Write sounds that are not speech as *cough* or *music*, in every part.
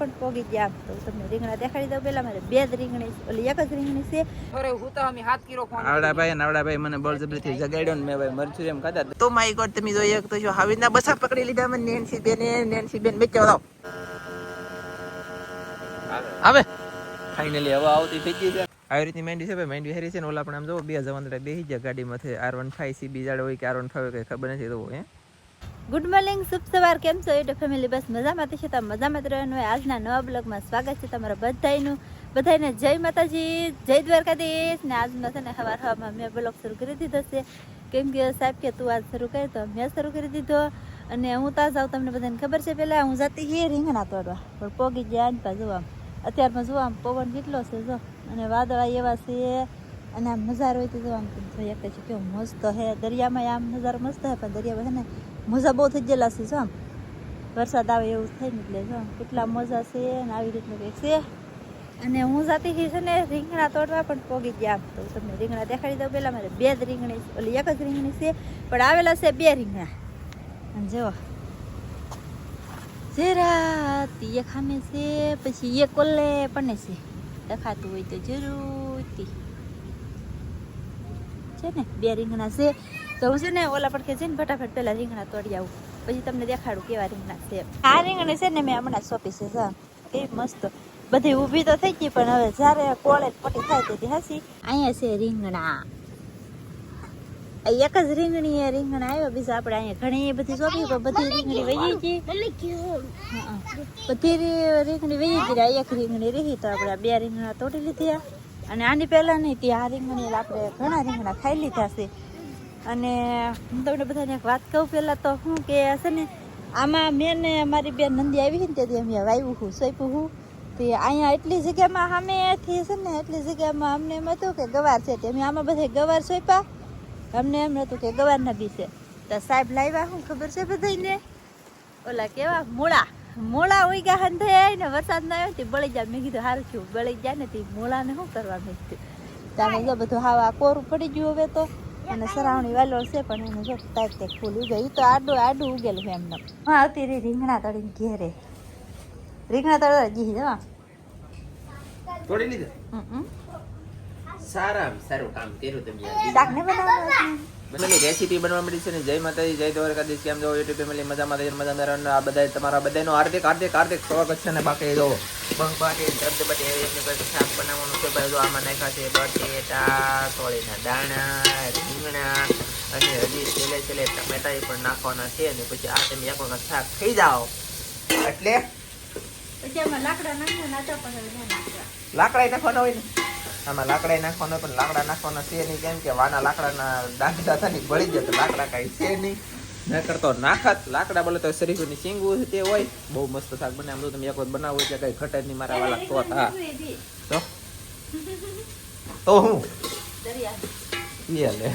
પણ પોગી ગયા. તો તમને રીંગણા દેખાડી દઉં. પેલા મારે બે જ રીંગણી છે. ઓલી એક જ રીંગણી છે. અરે હું તો અમે હાથ કિલો ફોન આવડા ભાઈ નાવડા ભાઈ મને બળજબરીથી જગાડ્યો ને મેં ભાઈ મરચું એમ ખાધા. તો માય ગોડ તમે જોઈએ તો જો હાવીના બસા પકડી લીધા મને નેન્સી બેન નેન્સી બેન બેચો દાવ આવે. ફાઇનલી હવે આવતી થઈ ગઈ છે. આવી રીતની મેન્ડી છે ભાઈ મેન્ડી હેરી છે ને ઓલા પણ આમ જો બે જવાન બેસી ગયા ગાડીમાંથી આર વન ફાઈવ સી બીજા હોય કે આર વન ફાઈવ કઈ ખબર નથી તો હે. ગુડ મોર્નિંગ શુભ સવાર. કેમ છો? એટલે ફેમિલી, બસ મજામાં છે. તમે મજામાં જ રહેવાનું આજના નવા બ્લોગમાં સ્વાગત છે તમારા બધાનું બધાને જય માતાજી, જય દ્વારકાધીશ. ને આજનો છે ને હવાર હવામાં મેં બ્લોગ શરૂ કરી દીધો છે. કેમ કે સાહેબ કે તું આજ શરૂ કરી તો મેં શરૂ કરી દીધો. અને હું ત્યાં જાઉં તમને બધાને ખબર છે. પહેલાં હું જતી હે રીંગણા તોડવા. પણ પોગી ગયા ને પાછું આમ. અત્યારમાં જો આમ પવન કેટલો છે જો. અને વાદળા એવા છે. અને આમ નજારો હોય તો જો આમ કેવો મસ્ત હે. દરિયામાં આમ નજારો મસ્ત હે. પણ દરિયામાં છે ને મજા બહુ થઈ ગયેલા છે, જો વરસાદ આવે એવું થાય ને એટલે, જો કેટલા મજા છે ને આવી રીતનું કંઈક છે. અને હું જાતી હતી છે ને રીંગણા તોડવા, પણ પોગી ગયા તો. તમને રીંગણા દેખાડી દઉં પહેલાં, મારે બે જ રીંગણી ઓલી એક જ રીંગણી છે, પણ આવેલા છે બે રીંગણા. અને જુઓ. જરા એ ખામે છે, પછી એ કોલે પણ છે. દેખાતું હોય તો જરૂરથી. છે ને, બે રીંગણા છે. તો હું છે ને ઓલા પડખે જઈને ફટાફટ પેલા રીંગણા તોડી આવું. પછી તમને દેખાડું કેવા રીંગણા છે. આ રીંગણી છે ને મેં હમણાં સોંપી છે જા એ મસ્ત. બધી ઊભી તો થઈ ગઈ પણ હવે જ્યારે કોળે પટી થાય તેથી હસી. અહીંયા છે રીંગણા. એક જ રીંગણી એ રીંગણા આવ્યો બીજા આપણે અહીંયા ઘણી બધી સોંપી પણ બધી રીંગણી વહી ગઈ. હા, બધી રીંગણી વહી ગઈ એક રીંગણી રહી તો આપણે બે રીંગણા તોડી લીધી. અને આની પહેલા નહીં તે આ રીંગણી આપણે ઘણા રીંગણા ખાઈ લીધા છે. અને હું તમને બધાને એક વાત કહું, પહેલાં તો શું કે છે ને, આમાં મેં ને મારી બેન નંદી આવી હતી તેથી અમે વાવ્યું હું, સોંપ્યું હું. તે અહીંયા એટલી જગ્યામાં સામેથી છે ને, એટલી જગ્યામાં અમને એમ હતું કે ગવાર છે તે અમે આમાં બધા ગવાર સોંપ્યા. અમને એમ હતું કે ગવારના બી છે. તો સાહેબ લાવ્યા શું ખબર છે બધાને ઓલા કેવા? મૂળા. મૂળા ઉગ્યા હન થઈ ને વરસાદ ના આવ્યો તે બળી જાય મેં કીધું સારું થયું, બળી જાય ને તે મૂળાને શું કરવા મેં કીધું તારે જો બધું હાવા કોરું પડી ગયું હવે તો. અને સરાવણી વાલો છે પણ એને જો તાક તે ફૂલ ઉગે તો આડું આડું ઉગેલું છે એમને. હા આવતી રહી રીંગણા તળીને ઘેરે. રીંગણા તળવા જી હા. તોડી લીધા? સારા સારું કામ કર્યું તમે. શાક ને બનાવવાનું? બધાની રેસીપી બનવા મળી છે ને જય માતાજી જય દ્વારકાધીશ કેમ જો યુટ્યુબ ફેમિલી મજામાં થઈ મજા રહેવાનું. આ બધા તમારા બધાનો હાર્દિક હાર્દિક હાર્દિક સ્વાગત છે ને બાકી જો. બંગ બાકી દર્દ બધી શાક બનાવવાનું છે. ભાઈ જો આમાં નાખ્યા છે. બટેટા સોળીના દાણા રીંગણા અને હજી છેલ્લે છેલ્લે ટમેટા એ પણ નાખવાના છે અને પછી આ તમે એક વખત શાક થઈ જાઓ. એટલે? લાકડા નાખવાના હોય ને? આમાં લાકડા નાખવાના પણ લાકડા નાખવાના છે નહીં, કેમ કે વાના લાકડાના દાંડા થાય બળી જાય તો લાકડા કાંઈ છે નહીં. નકર તો નાખત, લાકડા બોલે તો શરીફની સિંગું તે હોય. બહુ મસ્ત શાક બને, આમ તો તમે એક વાર બનાવો એટલે કઈ ઘટે નહીં મારા વાલા તો હા. તો? તો હું? લે.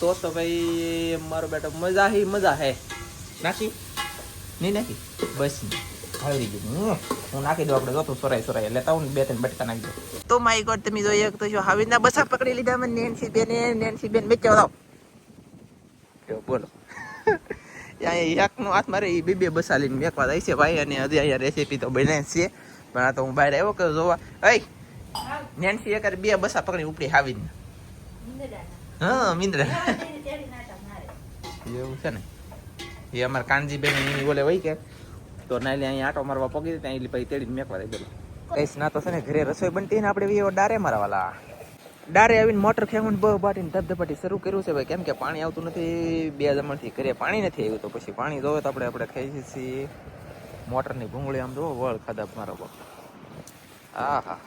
તો તો ભાઈ, મારો બેટો મજા હી, મજા હે. નાખી? નહીં નાખી? બસ. આવડી ગયું હું હું નાખી દઉં આપણે જોતું સોરાય સોરાય એટલે તાઉન બે ત્રણ બટકા નાખી દઉં તો માય ગોડ તમે જોઈએ તો જો હાવીના બસા પકડી લીધા મને નેન્સી બેન નેન્સી બેન બેચો દાવ જો બોલો અહીંયા એકનો હાથ મારે એ બે બે બસા લઈને મેકવા જાય છે ભાઈ અને હજી અહીંયા રેસીપી તો બને જ છે પણ આ તો હું બહાર આવ્યો કે જોવા અય નેન્સી એક બે બસા પકડી ઉપડી હાવીને હા મિંદ્રા એવું છે ને એ અમારા કાનજીબેન એની ઓલે હોય કે તો નાલી અહીંયા આટો મારવા પગી ત્યાં એટલે પછી તેડીને મેકવા દે બોલો કઈશ ના તો છે ને ઘરે રસોઈ બનતી ને આપણે ડારે મારવાલા. ડારે આવીને મોટર ખેંચીને બહુ બાટીને ધબધબાટી શરૂ કર્યું છે ભાઈ. કેમ કે પાણી આવતું નથી, બે જમણથી ઘરે પાણી નથી આવ્યું તો પછી પાણી જોવે તો આપણે આપણે ખાઈ છીએ. મોટરની ભૂંગળી આમ જોવો, વળ ખાધા મારો બાપ. આ હા હા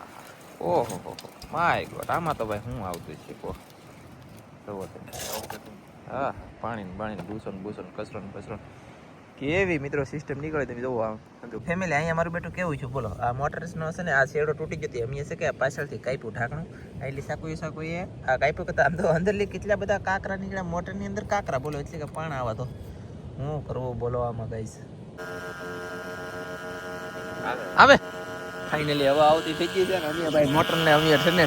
ઓહો, હો હો. માય ગોડ, આમાં તો ભાઈ હું આવતું છે, કો. જોવો હા પાણી ને પાણી ભૂસો ને ભૂસો ને કચરો ને કચરો કેવી મિત્રો સિસ્ટમ નીકળે તમે જોવો આમ. ફેમિલી અહીંયા મારું બેટું કેવું છે, બોલો. આ મોટર્સનો છે ને આ શેડો તૂટી ગયો અમે છે કે પાછળથી કાપ્યું ઢાંકણું? એટલે સાકું એ આ કાપ્યું કરતા આમ તો અંદરલી કેટલા બધા કાંકરા નીકળ્યા મોટરની અંદર? કાંકરા, બોલો, એટલે કે પાણ આવા તો. હું કરવું બોલો આમાં ગાઈસ આવે. ફાઇનલી હવે આવતી થઈ ગઈ છે ને અમે ભાઈ મોટરને અમે છે ને.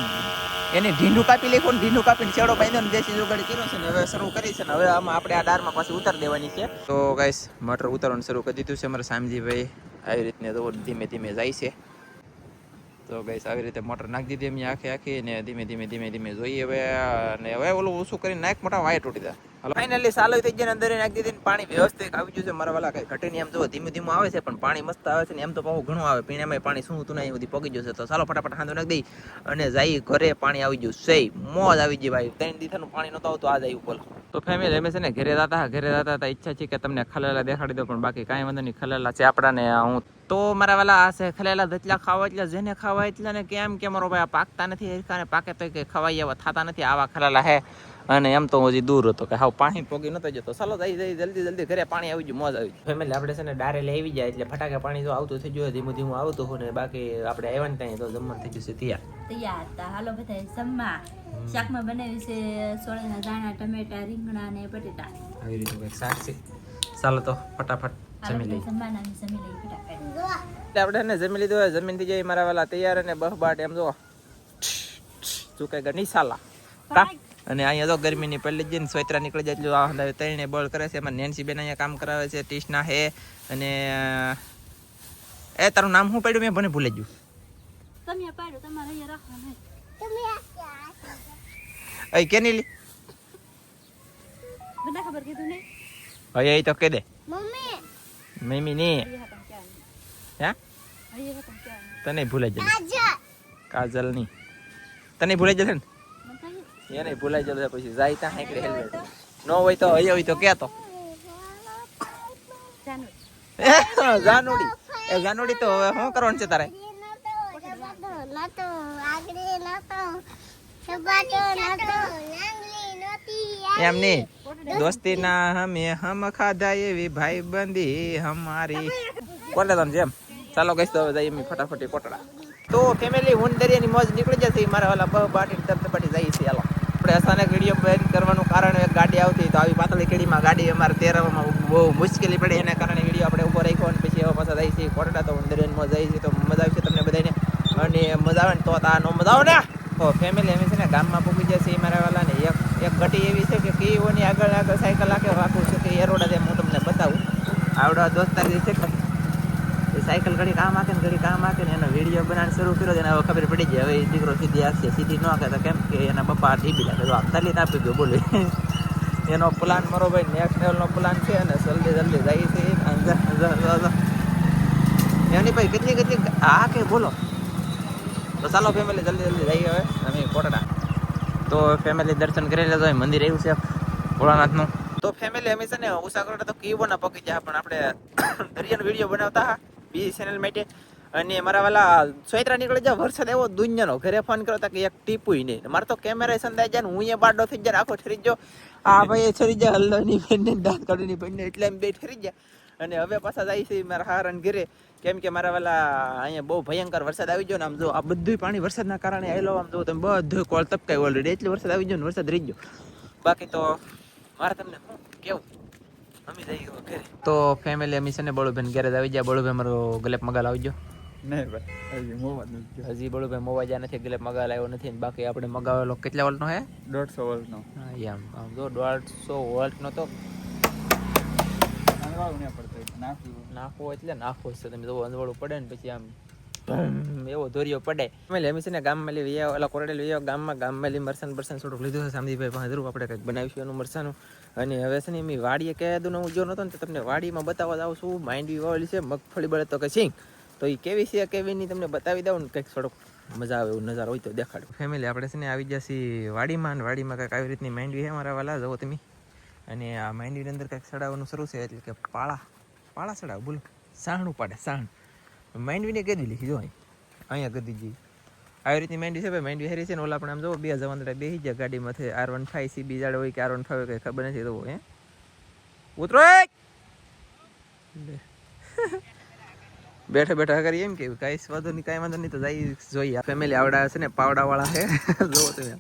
એની ઢીંડું કાપી લેખો ને ઢીંડું કાપીને છેડો બાંધ્યો ને દેશી જોગાડી કર્યો છે ને, હવે શરૂ કરી છે ને, હવે આમાં આપણે આ દારમાં પાછી ઉતાર દેવાની છે. તો ગાઈસ મટર ઉતારવાનું શરૂ કરી દીધું છે અમારા સામજીભાઈ આવી રીતને તો ધીમે ધીમે જાય છે. તો ગઈસ, આવી રીતે મોટર નાખી દીધી એમની આખી આખી ને ધીમે ધીમે ધીમે ધીમે જોઈએ હવે અને હવે ઓલું ઓછું કરીને નાખ, મોટા વાય તૂટી દે ફાઇનલી સાલો થઈ ગયા અંદર નાખી દીધી પાણી વ્યવસ્થિત આવી ગયું છે. મારા વાલા કઈ ઘટે એમ જો ધીમે ધીમે આવે છે, પણ પાણી મસ્ત આવે છે ને એમ તો બહુ ઘણું આવે. પીણામાં પાણી શું હતું ને અહીં સુધી પગી જશે તો ચાલો ફટાફટ હાંધો નાખી દઈ અને જઈ ઘરે, પાણી આવી ગયું સહી મોજ આવી ગઈ ભાઈ. ત્રણ દિવસનું પાણી નતું આવતું, આજ આવ્યું બોલો. તો ફેમિલી અમે છે ને ઘરે જતા ઘરે જતા ઈચ્છા છે કે તમને ખલેલા દેખાડી દો પણ બાકી કાંઈ વાંધો નહીં, ખલેલા છે આપણાને હું તો મારા વાલા આ છે ખલેલા ધચલા ખાવા એટલે જેને ખાવા એટલા ને કેમ કે મારો ભાઈ આ પાકતા નથી હરખાને પાકે તો કે ખવાઈ એવા થતા નથી આવા ખલેલા હે. અને એમ તો હું હજી દૂર હતો કે હાવ પાણી પોગી નતો જતો. ચાલો જઈ જઈ જલ્દી જલ્દી ઘરે પાણી આવી ગયું મોજ આવી ગયું ફેમિલી આપણે છે ને ડારે લઈ આવી જાય એટલે ફટાકે પાણી જો આવતું થઈ ગયું ધીમું ધીમું આવતું હોય ને બાકી આપણે આવ્યા ને ત્યાં તો જમવાનું થઈ ગયું છે તૈયાર. તૈયાર હતા. હાલો બધા જમવા. શાકમાં બનાવ્યું છે સોળના દાણા ટમેટા રીંગણા અને બટેટા. આવી રીતે શાક છે. ચાલો તો ફટાફટ. જમી આપણે ને જમી લીધું હોય જમીનથી જઈ મારા વાલા તૈયાર અને બહ બાટ એમ જો કઈ ગણી સાલા. અને અહીંયા તો ગરમીની પહેલી જ ને સ્વેતરા નીકળી જાય એટલું આ ત્રણે તઈને બળ કરે છે. એમાં નેન્સી બેન અહીંયા કામ કરાવે છે ટીશના હે અને એ તારું નામ શું પડ્યું? મેં મને ભૂલી ગયું. તમે પાડો તમારે અહીંયા રાખવાનું. અહીં કેની લી બધા ખબર કીધું નહીં. હવે એ તો કહી દે. મમ્મી મમ્મી હે તને ભૂલાઈ જશે કાજલની તને ભૂલાઈ જશે ને એને ભૂલાઈ જશે પછી જાય ત્યાં હાંકડી હેલવે ન હોય તો અહીંયા હોય તો કહેતો જાનુડી એ જાનુડી તો હવે શું કરવાનું છે તારે એમ નહીં દોસ્તી ના હમે હમ ખાધા એવી ભાઈ બંધી હમારી કોટડા જેમ? ચાલો કહીશ તો હવે જઈએ અમે ફટાફટી કોટડા. તો ફેમિલી હું દરિયાની મોજ નીકળી જશે મારા વાલા બહુ બાટી તરત બાટી જાય છે ચાલો આપણે અચાનક વીડિયો બંધ કરવાનું કારણ એક ગાડી આવતી તો આવી પાતળી કેડીમાં ગાડી અમારે તેરવામાં બહુ મુશ્કેલી પડે એના કારણે વીડિયો આપણે ઊભો રાખ્યો અને પછી હવે પાછા જાય છે કોટડા તો દરિયાની મોજ જાય છે તો મજા આવશે તમને બધાને. અને મજા આવે ને તો આ નો મજા આવે ને. તો ફેમિલી અમે છે ને ગામમાં પૂકી જશે મારા વાલા એક ઘટી એવી છે કે કીઓની આગળ આગળ સાયકલ આકે વાકું છે કે એરોડા તેમ હું તમને બતાવું. આવડા દોસ્તાર છે એ સાયકલ ઘડી કામ આખે ને ઘડી કામ આખે ને એનો વીડિયો બનાવવાનું શરૂ કર્યો એને હવે ખબર પડી જાય હવે એ દીકરો સીધી આખશે સીધી ન આખે કેમ કે એના પપ્પા ઢીબી લાગે તો તાલીત આપી ગયો, બોલે. *laughs* એનો પ્લાન મારો ભાઈ નેક્સ્ટ લેવલનો પ્લાન છે અને જલ્દી જલ્દી જાય છે. એની ભાઈ કેટલી કેટલી હા કે બોલો. તો ચાલો ફેમિલી જલ્દી જલ્દી જઈએ હવે. અમે કોટડા તો ફેમિલી દર્શન કરી લેજો હોય મંદિર એવું છે ભોળાનાથનું. તો ફેમિલી અમે છે ને ઉષા તો કીવો ના પકી જાય, પણ આપણે દરિયાનો વીડિયો બનાવતા બીજી ચેનલ માટે. અને મારા વાલા સોયત્રા નીકળી જાય વરસાદ એવો દુનિયાનો. ઘરે ફોન કરો કે એક ટીપુય નહીં. મારે તો કેમેરા સંદાઈ જાય ને હું એ બાડો થઈ જાય આખો ઠરી ગયો. આ ભાઈ ઠરી જાય હલ્લોની બેનને દાંત કાઢીની બેન એટલે એમ બે ઠરી ગયા અને હવે પાછા જાય છે મારા હારણ ઘરે. કેમ કે મારા વાલા અહીંયા બહુ ભયંકર વરસાદ આવી ગયો ને આમ જો આ બધું પાણી વરસાદના કારણે આવેલો આમ જો તમે બધું કોળ તપકાય ઓલરેડી એટલે વરસાદ આવી ગયો ને વરસાદ રહી ગયો. બાકી તો મારે તમને શું કેવું? તો ફેમિલી અમી છે ને બળુબેન ઘેરે આવી જાય બળુભાઈ મારો ગલેપ મગાલ આવી ગયો. નહીં ભાઈ હજી હજી બળુભાઈ મોવા નથી ગલેપ મગાલ આવ્યો નથી ને બાકી આપણે મગાવેલો કેટલા વોલ્ટનો હે? દોઢસો હા, આમ જો દોઢસો વોલ્ટનો તો પડતો. નાખવો એટલે નાખવો છે તમે જો અંજવાળું પડે ને પછી આમ એવો દોરિયો પડે. અમે લેમી છે ને ગામમાં લઈ વ્યા ઓલા કોરડે લઈ આવ્યા ગામમાં ગામમાં લઈ મરસાન બરસાન થોડુંક લીધું છે સામદીભાઈ પાસે જરૂર આપણે કંઈક બનાવીશું એનું મરસાનું અને હવે છે ને એમ વાડીએ કહેતું હું જો નહોતો ને તમને વાડીમાં બતાવવા જાઉં છું, માંડવી વાવેલી છે, મગફળી બળે તો કે સિંગ. તો એ કેવી છે, કેવી નહીં તમને બતાવી દઉં ને કંઈક થોડુંક મજા આવે એવું નજારો હોય તો દેખાડો. ફેમિલી આપણે છે ને આવી જશે વાડીમાં અને વાડીમાં કંઈક આવી રીતની માંડવી છે મારા વાલા જવો તમે. અને આ માંડવીની અંદર કંઈક ચડાવવાનું શરૂ છે, એટલે કે પાળા. પાળા ચડાવ બોલો. સાહણું પાડે સાહણ માંડવીને કદી લીધી જો અહીંયા કદી જઈ આવી રીતની માંડવી છે ભાઈ, માંડવી હેરી છે ને ઓલા પણ આમ જો બે જવાન બેસી જાય ગાડીમાંથી આર વન ફાઈવ સી બીજાડે હોય કે આર વન ફાઈવ કંઈ ખબર નથી તો હે. ઉતરો બેઠા બેઠા કરી એમ કેવું, કાંઈ વાંધો નહીં, કાંઈ વાંધો નહીં, તો જઈ જોઈએ. ફેમિલી આવડા છે ને, પાવડાવાળા છે જોવો તમે.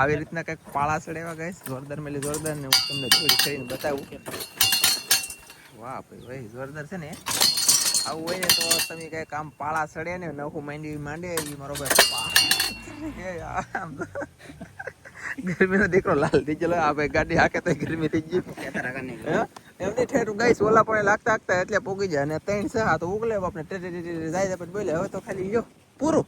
આવી રીતના કંઈક પાળા ચડેવા કઈ જોરદાર મેલી જોરદાર ને હું તમને થોડી કરીને બતાવું. વાહ ભાઈ ભાઈ જોરદાર છે ને. આવું હોય ને તો તમે કઈ કામ પાળા સડે ને નખું માંડી માંડે એ મારો ભાઈ આમ. ગરમીનો દીકરો લાલ થઈ ગયો આ ભાઈ ગાડી હાકે તો ગરમી થઈ ગઈ? એમની ઠેર ગઈ ઓલા પણ લાગતા લાગતા એટલે પોગી જાય. અને ત્રણ છે હા તો ઉગલે આપણે જાય છે બોલે હવે તો ખાલી જો પૂરું.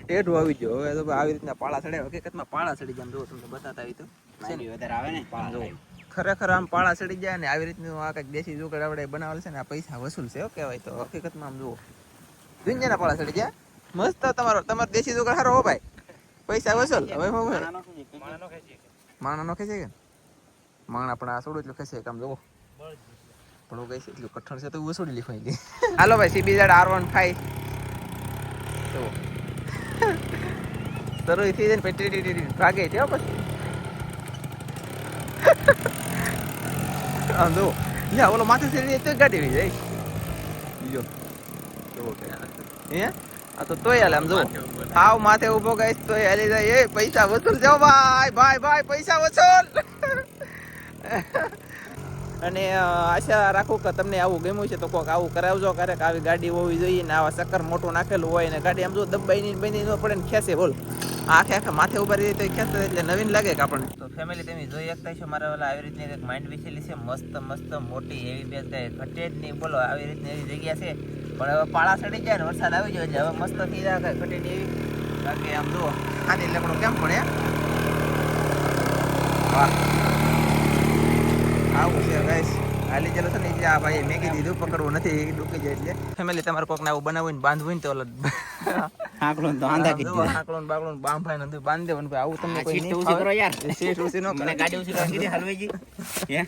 ટેઢું આવી ગયો. હવે તો આવી રીતના પાળા ચડે. હકીકતમાં પાળા ચડી જાય જો તમને બતાતા આવી તો. વધારે આવે ને જો. ખરેખર આમ પાળા ચડી જાય ને આવી રીતનું આ કંઈક દેશી જુગાડ આપણે બનાવેલ છે ને આ પૈસા વસૂલ છે કહેવાય તો. હકીકતમાં આમ જુઓ. દુનિયાના પાળા ચડી જાય. મસ્ત તમારો તમારો દેશી જુગાડ સારો હો ભાઈ. પૈસા વસૂલ. હવે હું ભાઈ માણા નો ખેંચે કે? માણા પણ આ થોડું એટલું ખેંચે કામ જોવો પણ હું કહીશ એટલું કઠણ છે તો વસૂલી લીખવાઈ હાલો ભાઈ CB Z R one five તો શરૂ થઈ જાય ને પછી ટી ટી ટી ભાગે છે પછી. આમ જો લ્યા ઓલો માથે ચડી તો ગાડી આવી જાય. જો જોવો કે હે? આ તો તોય હાલે આમ જો હાવ માથે ઊભો ગાઈસ તોય હાલી જાય. એ પૈસા વસૂલ જાઓ ભાઈ ભાઈ ભાઈ પૈસા વસૂલ. અને આશા રાખું કે તમને આવું ગમ્યું છે તો કોઈક આવું કરાવજો. ક્યારેક આવી ગાડી હોવી જોઈએ ને આવા ચક્કર મોટું નાખેલું હોય ને ગાડી આમ જો દબાઈ બની ન પડે ને ખેંચે, બોલ. આખે આખે માથે ઊભા રહી તો ખેંચે એટલે નવીન લાગે કે આપણને. તો ફેમિલી તમે જોઈ શકતા છો મારા વાલા આવી રીતની એક માઇન્ડ વિશેલી છે, મસ્ત મસ્ત, મોટી એવી બે કઈ ઘટે જ નહીં. બોલો, આવી રીતની એવી જગ્યા છે. પણ હવે પાળા સડી જાય ને વરસાદ આવી જાય એટલે હવે મસ્ત થઈ જાય કઈ ઘટે નહીં એવી. બાકી આમ જુઓ ખાલી લકડું કેમ પડે? વાહ. આવું છે ગાઈસ. હાલી ચાલો છે ને આ ભાઈ મેગી દીધું પકડવું નથી ડૂકી જાય એટલે. ફેમિલી તમારે કોકને આવું બનાવવું ને બાંધવું ને તો ઓલો આંકડો તો આંધા કીધું. આકડું ને બાંભાઈ નથી બધું દેવાનું ભાઈ. આવું તમને કોઈ નહીં કરો યાર. સીટ ઉસી ન મને ગાડી ઉસી કરવાની કીધી હલવાઈ *laughs* હે?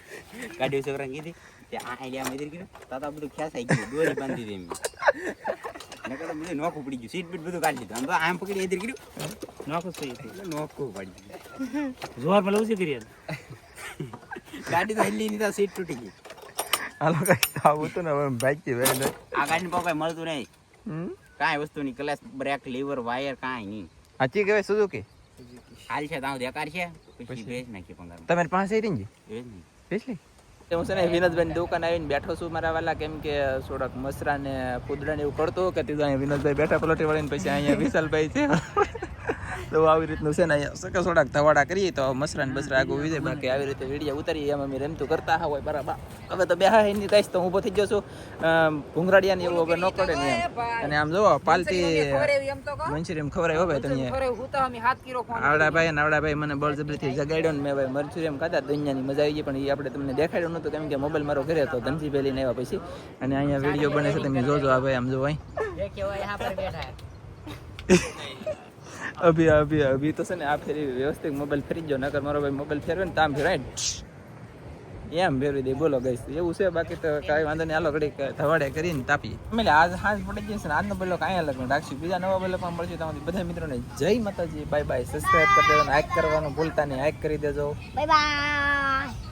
ગાડી ઉસી કીધી. આ આઈડિયા મેં કીધું તાતા બધું ખ્યાસ આવી ગયું. દોરી બાંધી દે એમ નકર તો નોખું પડી ગયું. સીટ બીટ બધું કાઢી દીધું આમ તો આમ પકડી એધી કર્યું નોખું પડી ગયું. જોર પેલા ઉસી કરી ગાડી તો હિલ્લી નહીં તો સીટ તૂટી ગઈ. હાલો કઈ આવું હતું ને હવે થી વેલ આ ગાડી પર કઈ મળતું નહીં. હમ? કાંઈ વસ્તુ નહીં ક્લાસ બ્રેક લીવર વાયર કાંઈ નહીં. સાચી કહેવાય સુઝુકી હાલ છે તાવ દેકાર છે પછી? ભેજ નાખી પંગાર તમારી પાસે રહી ને ભેજ નહીં. હું છે ને વિનોદભાઈ દુકાન આવીને બેઠો છું મારા વાલા કેમ કે થોડાક મસરા ને કૂદડા ને એવું કરતો કે તીધું અહીંયા વિનોદભાઈ બેઠા પલોટી વળીને પછી અહીંયા વિશાલભાઈ છે. તો આવી રીતનું છે ને સકે થોડાક ધવાડા કરીએ તો મસરા ને બસરા આગળ વિજય બાકી આવી રીતે વીડિયો ઉતારી એમ અમે રમતું કરતા હોય બરાબર. હવે તો બેહા એની કહીશ તો હું ઊભો થઈ ગયો છું. અમ, ભૂંગરાડિયા ને એવું હવે ન પડે ને અને આમ જોવો પાલતી મંચુરિયમ ખવરાય હવે તમે. આવડા ભાઈ આવડા ભાઈ મને બળજબરીથી જગાડ્યો ને મેં ભાઈ મંચુરિયમ ખાધા દુનિયાની મજા આવી ગઈ પણ એ આપણે તમને દેખાડ્યું નહોતું. કેમ કે મોબાઈલ મારો ઘરે હતો ધનજી પહેલી આવ્યા પછી. અને અહીંયા વીડિયો બને છે તમે જોજો આ ભાઈ આમ જો અહીં. *laughs* અભી અભી અભી તો છે ને આ ફેરી વ્યવસ્થિત મોબાઈલ ફેરી ગયો નકર મારો ભાઈ મોબાઈલ ફેરવે ને તામ ફેરવાય એમ ફેરવી દે. બોલો ગઈશ એવું છે? બાકી તો કાંઈ વાંધો નહીં. આલો ઘડી ધવાડે કરીને તાપીએ. એટલે આજ સાંજ પડી જશે ને આજનો બ્લોક અહીંયા લગ્ન રાખશું. બીજા નવા બ્લોકમાં મળશે તમારી બધા મિત્રોને. જય માતાજી. Bye bye. સબસ્ક્રાઈબ કરી દેજો લાઈક કરવાનું ભૂલતા નહીં. લાઈક કરી દેજો. Bye bye